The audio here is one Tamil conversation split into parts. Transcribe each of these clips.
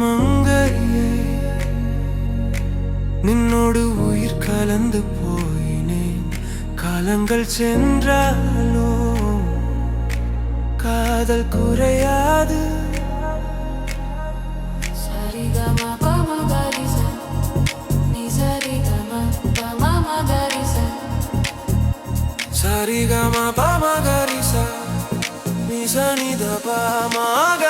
மங்கையே நின்னோடு உயிர் கலந்து போயினேன். காலங்கள் சென்றாலோ காதல் குறையாது. சரிகம சரிகம சரிகம பமகரிசா நிசனித பமகரிசா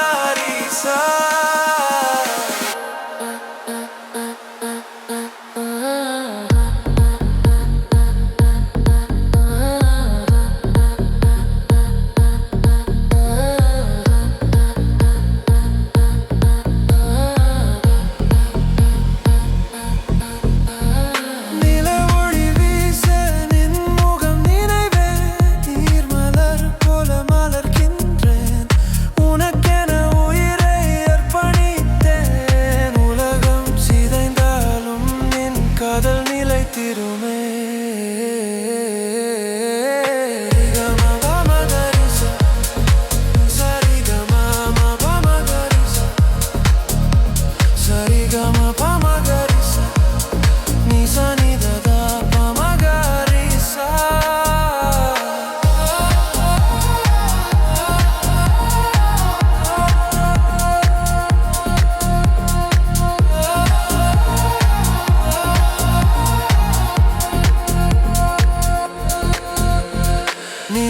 காதல்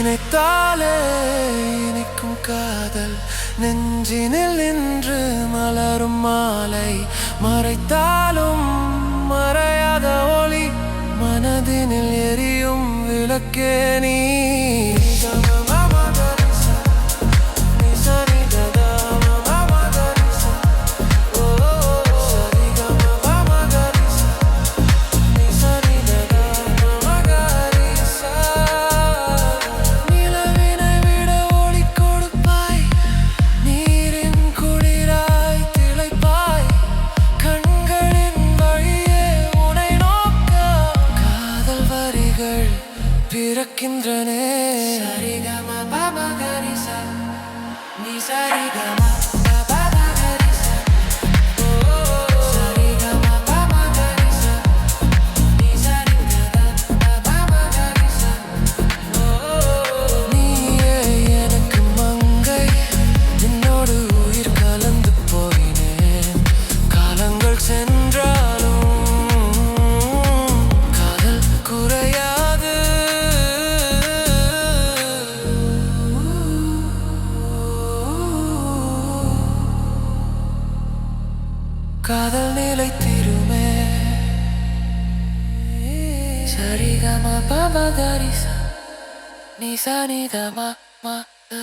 நினைத்தாலே இனிக்கும் காதல். நெஞ்சினில் நின்று மலரும் மாலை. மறைத்தாலும் மறையாத ஒளி. மனதினில் எரியும் விளக்கே நீ. பிறக்கின்றனே. சரிகம பமகரிச நீ சரிகமா காதல் நிலைத்திருமே சரிகம பமகரிச நீ சரிகம ம ஓ